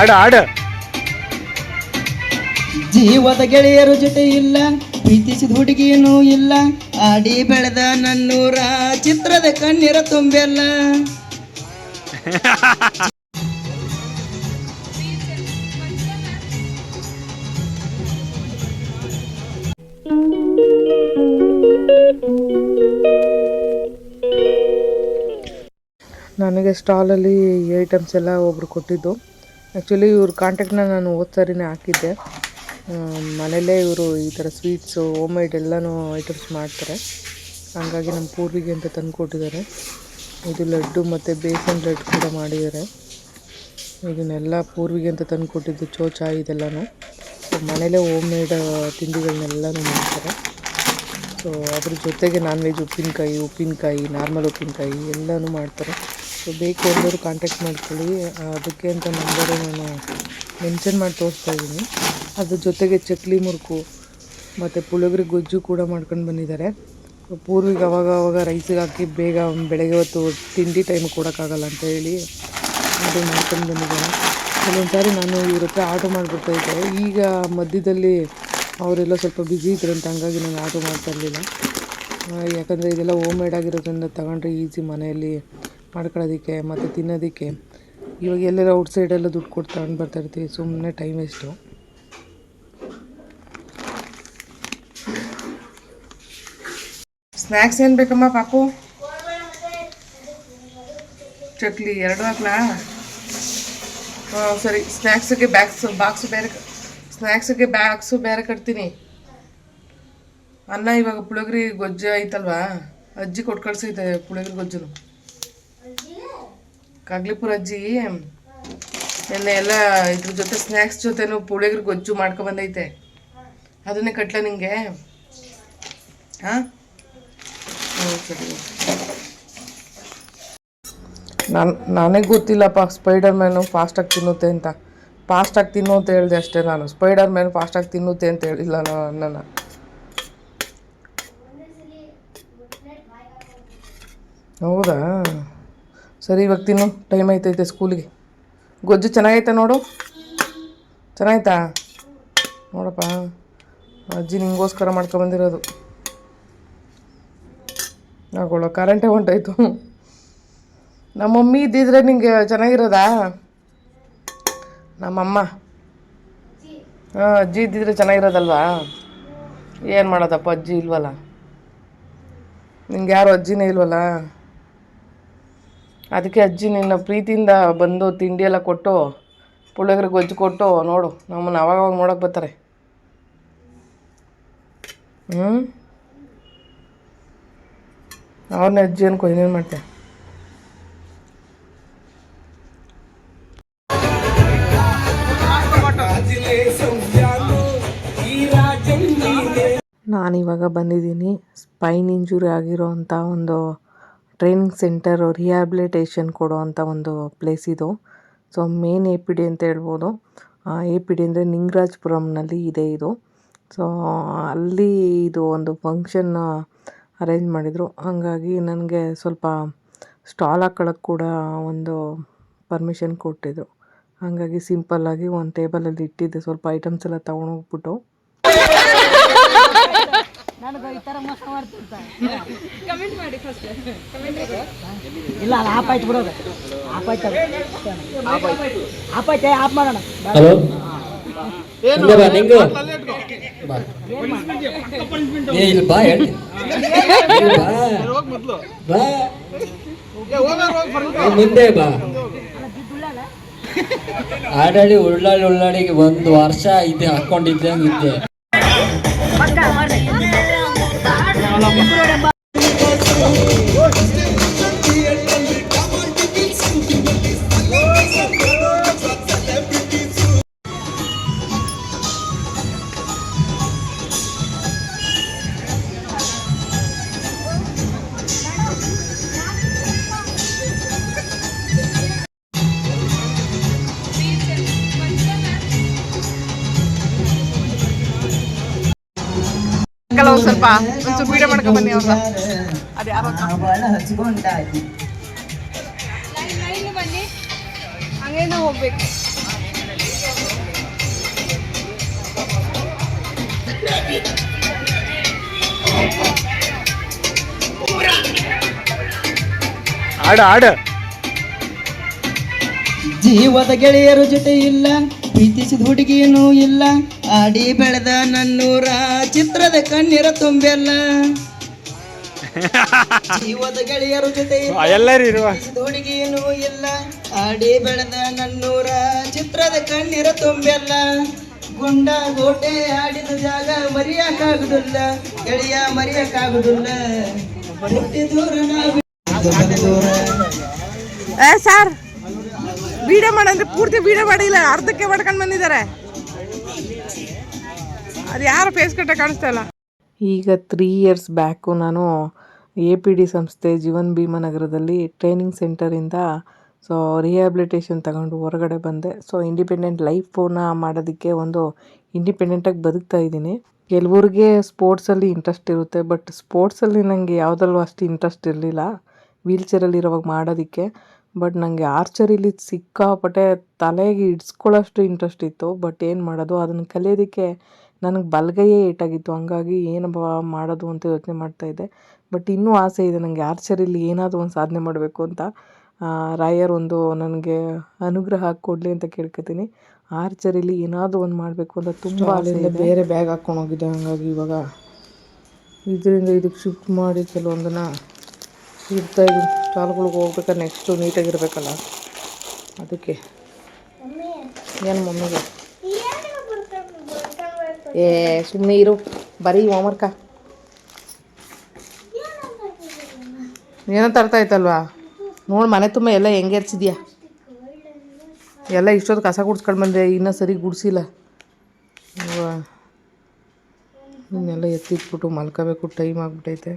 ಆಡ ಆಡ. ಜೀವದ ಗೆಳೆಯರ ಜೊತೆ ಇಲ್ಲ ಪ್ರೀತಿಸಿದ ಹುಡುಗಿಯನ್ನು ಇಲ್ಲ ಆಡಿ ಬೆಳೆದ ನನ್ನೂರ ಚಿತ್ರದ ಕಣ್ಣೀರ ತುಂಬೆಲ್ಲ. ನನಗೆ ಸ್ಟಾಲಲ್ಲಿ ಐಟಮ್ಸ್ ಎಲ್ಲ ಒಬ್ರು ಕೊಟ್ಟಿದ್ದು. ಆ್ಯಕ್ಚುಲಿ ಇವ್ರ ಕಾಂಟ್ಯಾಕ್ಟ್ನ ನಾನು ಹೋದ ಹಾಕಿದ್ದೆ. ಮನೇಲೇ ಇವರು ಈ ಥರ ಸ್ವೀಟ್ಸು ಹೋಮ್ ಮೇಡ್ ಎಲ್ಲನೂ ಐಟಮ್ಸ್ ಮಾಡ್ತಾರೆ. ಹಾಗಾಗಿ ನಮ್ಮ ಪೂರ್ವಿಗೆ ಅಂತ ತಂದು ಕೊಟ್ಟಿದ್ದಾರೆ. ಇದು ಲಡ್ಡು ಮತ್ತು ಬೇಸನ್ ಲಡ್ಡು ಕೂಡ ಮಾಡಿದ್ದಾರೆ. ಇದನ್ನೆಲ್ಲ ಪೂರ್ವಿಗೆ ಅಂತ ತಂದು ಕೊಟ್ಟಿದ್ದು ಚೋಚಾ ಇದೆಲ್ಲನೂ. ಮನೇಲೇ ಹೋಮ್ ಮೇಡ್ ತಿಂಡಿಗಳನ್ನೆಲ್ಲನೂ ಮಾಡ್ತಾರೆ. ಸೊ ಅದ್ರ ಜೊತೆಗೆ ನಾನ್ ವೆಜ್ ಉಪ್ಪಿನಕಾಯಿ ಉಪ್ಪಿನಕಾಯಿ ನಾರ್ಮಲ್ ಉಪ್ಪಿನಕಾಯಿ ಎಲ್ಲನೂ ಮಾಡ್ತಾರೆ. ಸೊ ಬೇಕು ಅಂದವರು ಕಾಂಟ್ಯಾಕ್ಟ್ ಮಾಡ್ಕೊಳ್ಳಿ. ಅದಕ್ಕೆ ಅಂತ ನಂಬರು ನಾನು ಮೆನ್ಷನ್ ಮಾಡಿ ತೋರಿಸ್ತಾ ಇದ್ದೀನಿ. ಅದ್ರ ಜೊತೆಗೆ ಚಕ್ಲಿ ಮುರುಕು, ಮತ್ತು ಪುಳಿಯೋಗರೆ ಗೊಜ್ಜು ಕೂಡ ಮಾಡ್ಕೊಂಡು ಬಂದಿದ್ದಾರೆ. ಪೂರ್ವಿಗೆ ಅವಾಗ ಅವಾಗ ರೈಸಿಗೆ ಹಾಕಿ ಬೇಗ ಬೆಳಗ್ಗೆ ಹೊತ್ತು ತಿಂಡಿ ಟೈಮ್ ಕೊಡೋಕ್ಕಾಗಲ್ಲ ಅಂತ ಹೇಳಿ ಅದು ಮಾಡ್ಕೊಂಡು ಬಂದಿದ್ದಾರೆ. ಕೆಲವೊಂದು ಸಾರಿ ನಾನು ಇವ್ರ ಹತ್ರ ಆರ್ಡ್ರ್ ಮಾಡಿಬಿಡ್ತಾ ಇದ್ದೆ. ಈಗ ಮಧ್ಯದಲ್ಲಿ ಅವರೆಲ್ಲ ಸ್ವಲ್ಪ ಬ್ಯುಸಿ ಇದ್ರು ಅಂತ ಹಂಗಾಗಿ ನಾನು ಆರ್ಡ್ರ್ ಮಾಡ್ತಾ ಇರಲಿಲ್ಲ. ಯಾಕಂದರೆ ಇದೆಲ್ಲ ಹೋಮ್ ಮೇಡ್ ಆಗಿರೋದ್ರಿಂದ ತಗೊಂಡ್ರೆ ಈಸಿ ಮನೆಯಲ್ಲಿ ಮಾಡ್ಕೊಳ್ಳೋದಕ್ಕೆ ಮತ್ತು ತಿನ್ನೋದಕ್ಕೆ. ಇವಾಗ ಎಲ್ಲೆಲ್ಲ ಔಟ್ ಸೈಡೆಲ್ಲ ದುಡ್ಡು ಕೊಟ್ಟು ತಗೊಂಡು ಬರ್ತಾಯಿರ್ತೀವಿ ಸುಮ್ಮನೆ ಟೈಮ್ ವೇಸ್ಟು ಸ್ನ್ಯಾಕ್ಸ್ ಏನು ಬೇಕಮ್ಮ ಪಾಪು? ಚಕ್ಲಿ ಎರಡು ಹಾಕ್ಲಾ? ಸರಿ ಸ್ನ್ಯಾಕ್ಸಿಗೆ ಬ್ಯಾಗ್ಸು ಬಾಕ್ಸ್ ಬೇರೆ ಸ್ನ್ಯಾಕ್ಸಿಗೆ ಬ್ಯಾಗ್ಸು ಬೇರೆ ಕಟ್ತೀನಿ. ಅನ್ನ ಇವಾಗ ಪುಳಿಯೋಗ್ರಿ ಗೊಜ್ಜು ಐತಲ್ವಾ? ಅಜ್ಜಿ ಕೊಟ್ಟು ಕಳ್ಸೈತೆ ಪುಳಿಯೋಗ್ರಿ ಗೊಜ್ಜು ಕಾಗ್ಲಿಪುರ ಅಜ್ಜಿ ನಿನ್ನೆ ಎಲ್ಲ ಇದ್ರ ಜೊತೆ ಸ್ನ್ಯಾಕ್ಸ್ ಜೊತೆನೂ ಪುಳಿಯೋಗ್ರಿ ಗೊಜ್ಜು ಮಾಡ್ಕೊಬಂದೈತೆ. ಅದನ್ನೇ ಕಟ್ಲ ನಿಂಗೆ? ಹಾಂ? ನಾನು ನನಗೆ ಗೊತ್ತಿಲ್ಲಪ್ಪ ಸ್ಪೈಡರ್ ಮ್ಯಾನು ಫಾಸ್ಟಾಗಿ ತಿನ್ನುತ್ತೆ ಅಂತ. ಫಾಸ್ಟಾಗಿ ತಿನ್ನು ಅಂತ ಹೇಳಿದೆ ಅಷ್ಟೇ ನಾನು. ಸ್ಪೈಡರ್ ಮ್ಯಾನ್ ಫಾಸ್ಟಾಗಿ ತಿನ್ನುತ್ತೆ ಅಂತ ಹೇಳಿಲ್ಲ ನಾನು ಹೌದಾ? ಸರಿ, ಇವಾಗ ತಿನ್ನು. ಟೈಮ್ ಆಯ್ತೈತೆ ಸ್ಕೂಲಿಗೆ. ಗೊಜ್ಜು ಚೆನ್ನಾಗೈತೆ ನೋಡು. ಚೆನ್ನಾಯ್ತಾ? ನೋಡಪ್ಪ. ಅಜ್ಜಿ ನಿಂಗೋಸ್ಕರ ಮಾಡ್ಕೊಬಂದಿರೋದು ಆಗೋಳ ಕರೆಂಟೇ ಹೊಂಟೋಯ್ತು ನಮ್ಮ ಮಮ್ಮಿ ಇದ್ದಿದ್ರೆ ನಿಂಗೆ ಚೆನ್ನಾಗಿರೋದಾ? ನಮ್ಮಮ್ಮ. ಹಾಂ ಅಜ್ಜಿ ಇದ್ದಿದ್ರೆ ಚೆನ್ನಾಗಿರೋದಲ್ವಾ? ಏನು ಮಾಡೋದಪ್ಪ ಅಜ್ಜಿ ಇಲ್ವಲ್ಲ? ನಿಂಗೆ ಯಾರು ಅಜ್ಜಿನೇ ಇಲ್ವಲ್ಲ? ಅದಕ್ಕೆ ಅಜ್ಜಿ ನಿನ್ನ ಪ್ರೀತಿಯಿಂದ ಬಂದು ತಿಂಡಿ ಎಲ್ಲ ಕೊಟ್ಟು ಪುಳಿಯೋಗರೆ ಗೊಜ್ಜು ಕೊಟ್ಟು ನೋಡು ನಮ್ಮನ್ನು ಅವಾಗವಾಗ ನೋಡೋಕೆ ಬರ್ತಾರೆ. ಹ್ಞೂ ಅವ್ರನ್ನ ಅಜ್ಜಿ ಅನ್ಕೊ ಇನ್ನೇನು ಮಾಡ್ತೆ? ನಾನಿವಾಗ ಬಂದಿದ್ದೀನಿ. ಸ್ಪೈನ್ ಇಂಜುರಿ ಆಗಿರೋ ಅಂಥ ಒಂದು ಟ್ರೈನಿಂಗ್ ಸೆಂಟರ್ ರಿಹ್ಯಾಬಿಲಿಟೇಷನ್ ಕೊಡೋ ಅಂಥ ಒಂದು ಪ್ಲೇಸ್ ಇದು. So main A P D ಅಂತ ಹೇಳ್ಬೋದು. ಎ ಪಿ ಡಿ ಅಂದರೆ ನಿಂಗರಾಜ್ಪುರಂನಲ್ಲಿ ಇದೆ ಇದು. ಸೊ ಅಲ್ಲಿ ಇದು ಒಂದು ಫಂಕ್ಷನ್ ಅರೇಂಜ್ ಮಾಡಿದರು. ಹಾಗಾಗಿ ನನಗೆ ಸ್ವಲ್ಪ ಸ್ಟಾಲ್ ಹಾಕೊಳ್ಳೋಕ್ಕೆ ಕೂಡ ಒಂದು ಪರ್ಮಿಷನ್ ಕೊಟ್ಟಿದ್ರು. ಹಾಗಾಗಿ ಸಿಂಪಲ್ಲಾಗಿ ಒಂದು ಟೇಬಲಲ್ಲಿ ಇಟ್ಟಿದ್ದೆ. ಸ್ವಲ್ಪ ಐಟಮ್ಸ್ ಎಲ್ಲ ತೊಗೊಂಡೋಗ್ಬಿಟ್ಟು ಇಲ್ಲ ಆಪ್ ಆಯ್ತು ಬಿಡೋದು. ಆಪ್ ಆಯ್ತು ಅದು. ಆಪ್ ಆಯ್ತು. ಆಪ್ ಮಾಡೋಣ. ಹಲೋ ಬಾ ನಿಂಗು? ಬಾ. ಏ ಇಲ್ಲಿ ಬಾ ಹೇಳಿ. ಬಾ. ಮುಂದೆ ಬಾ. ಆಡಾಡಿ ಉಳ್ಳಾಡಿ ಉಳ್ಳಾಡಿಗೆ ಒಂದು ವರ್ಷ ಇದೆ ಹಾಕೊಂಡಿದ್ದೆ ಇದ್ದೆ ನಾವು ಸ್ವಲ್ಪ. ಒಂಚೂರು ವೀಡಿಯೋ ಮಾಡ್ಕೊಂಡು ಬನ್ನಿ ಅವ್ರನ್ನ ಅದು ಯಾರು ಬನ್ನಿ ಹಂಗೆ ನಾವು ಹೋಗ್ಬೇಕು ಆಡ ಆಡ. ಜೀವದ ಗೆಳೆಯರ ಜೊತೆ ಇಲ್ಲ ಪ್ರೀತಿಸಿದ ಹುಡುಗಿಯೂ ಇಲ್ಲ. ಆಡಿ ಬೆಳೆದ ನನ್ನೂರ ಚಿತ್ರದ ಕಣ್ಣೀರ ತುಂಬೆಲ್ಲ. ಜೀವದ ಗೆಳೆಯರ ಜೊತೆ ಎಲ್ಲರಿರುವ ಎಲ್ಲರೂ ಇರುವ. ಇಲ್ಲ. ಆಡಿ ಬೆಳೆದ ನನ್ನೂರ ಚಿತ್ರದ ಕಣ್ಣೀರ ತುಂಬೆಲ್ಲ. ಗುಂಡ ಗೋಟೆ ಆಡಿದ ಜಾಗ ಮರಿಯಕ್ಕಾಗುದಿಲ್ಲ. ಗೆಳೆಯ ಮರಿಯಕ್ಕಾಗುದಿಲ್ಲ. ಹುಟ್ಟಿ ದೂರ ನಾವು ದೂರ ಏ ಸರ್ ವಿಡಿಯೋ ಮಾಡಂದ್ರೆ ಪೂರ್ತಿ ವಿಡಿಯೋ ಮಾಡಿಲ್ಲ. ಅರ್ಧಕ್ಕೆ ಮಾಡ್ಕೊಂಡು ಬಂದಿದ್ದಾರೆ. ಅದು ಯಾರು ಫೇಸ್ ಕಟ್ಟ ಕಾಣಿಸ್ತಾ ಇಲ್ಲ. ಈಗ ತ್ರೀ ಇಯರ್ಸ್ ಬ್ಯಾಕು ನಾನು ಎ ಪಿ ಡಿ ಸಂಸ್ಥೆ ಜೀವನ್ ಭೀಮಾ ನಗರದಲ್ಲಿ ಟ್ರೈನಿಂಗ್ ಸೆಂಟರಿಂದ ಸೊ ರಿಹ್ಯಾಬಿಲಿಟೇಷನ್ ತಗೊಂಡು ಹೊರಗಡೆ ಬಂದೆ. ಸೊ ಇಂಡಿಪೆಂಡೆಂಟ್ ಲೈಫನ್ನ ಮಾಡೋದಕ್ಕೆ ಒಂದು ಇಂಡಿಪೆಂಡೆಂಟಾಗಿ ಬದುಕ್ತಾ ಇದ್ದೀನಿ. ಕೆಲವ್ರಿಗೆ ಸ್ಪೋರ್ಟ್ಸಲ್ಲಿ ಇಂಟ್ರೆಸ್ಟ್ ಇರುತ್ತೆ ಬಟ್ ಸ್ಪೋರ್ಟ್ಸಲ್ಲಿ ನನಗೆ ಯಾವುದಲ್ಲೂ ಅಷ್ಟು ಇಂಟ್ರೆಸ್ಟ್ ಇರಲಿಲ್ಲ. ವೀಲ್ ಚೇರಲ್ಲಿ ಇರೋವಾಗ ಮಾಡೋದಕ್ಕೆ ಬಟ್ ನನಗೆ ಆರ್ಚರಿಲಿ ಸಿಕ್ಕಾಪಟ್ಟೆ ತಲೆಗೆ ಇಡ್ಸ್ಕೊಳ್ಳೋಷ್ಟು ಇಂಟ್ರೆಸ್ಟ್ ಇತ್ತು ಬಟ್ ಏನು ಮಾಡೋದು, ಅದನ್ನು ಕಲಿಯೋದಕ್ಕೆ ನನಗೆ ಬಲಗೈಯೇ ಏಟಾಗಿತ್ತು. ಹಂಗಾಗಿ ಏನಪ್ಪ ಮಾಡೋದು ಅಂತ ಯೋಚನೆ ಮಾಡ್ತಾ ಇದ್ದೆ. ಬಟ್ ಇನ್ನೂ ಆಸೆ ಇದೆ ನನಗೆ ಆರ್ಚರಿಲಿ ಏನಾದರೂ ಒಂದು ಸಾಧನೆ ಮಾಡಬೇಕು ಅಂತ. ರಾಯರ್ ಒಂದು ನನಗೆ ಅನುಗ್ರಹ ಕೊಡಲಿ ಅಂತ ಕೇಳ್ಕೊತೀನಿ. ಆರ್ಚರಿಲಿ ಏನಾದರೂ ಒಂದು ಮಾಡಬೇಕು ಅಂತ ತುಂಬ ಆಸೆ ಇದೆ ಬೇರೆ ಬ್ಯಾಗ್ ಹಾಕ್ಕೊಂಡು ಹೋಗಿದ್ದೆ ಹಂಗಾಗಿ ಇವಾಗ. ಇದರಿಂದ ಇದಕ್ಕೆ ಶಿಫ್ಟ್ ಮಾಡಿ ಕೆಲವೊಂದನ್ನು ಇಡ್ತಾ ಇದ್ದೀನಿ ಸ್ಟಾಲ್ಗಳಿಗೆ ಹೋಗ್ಬೇಕಾದ್ರೆ ನೆಕ್ಸ್ಟು ನೀಟಾಗಿರಬೇಕಲ್ಲ. ಅದಕ್ಕೆ. ಏನು ಮಮ್ಮಿಗೆ? ಏ ಸುಮ್ಮನೆ ಇರು. ಬರೀ ಹೋಮ್ವರ್ಕ ಏನೋ ತರ್ತಾ ಇತ್ತಲ್ವಾ? ನೋಡಿ ಮನೆ ತುಂಬ ಎಲ್ಲ ಹೆಂಗೆ ಎರ್ಸಿದ್ಯಾ ಎಲ್ಲ ಇಷ್ಟೊತ್ತು ಕಸ ಗುಡ್ಸ್ಕೊಂಡು ಬಂದೆ, ಇನ್ನೂ ಸರಿ ಗುಡಿಸಿಲ್ಲ. ಇನ್ನೆಲ್ಲ ಎತ್ತಿಟ್ಬಿಟ್ಟು ಮಲ್ಕೋಬೇಕು ಟೈಮ್ ಆಗ್ಬಿಟ್ಟೈತೆ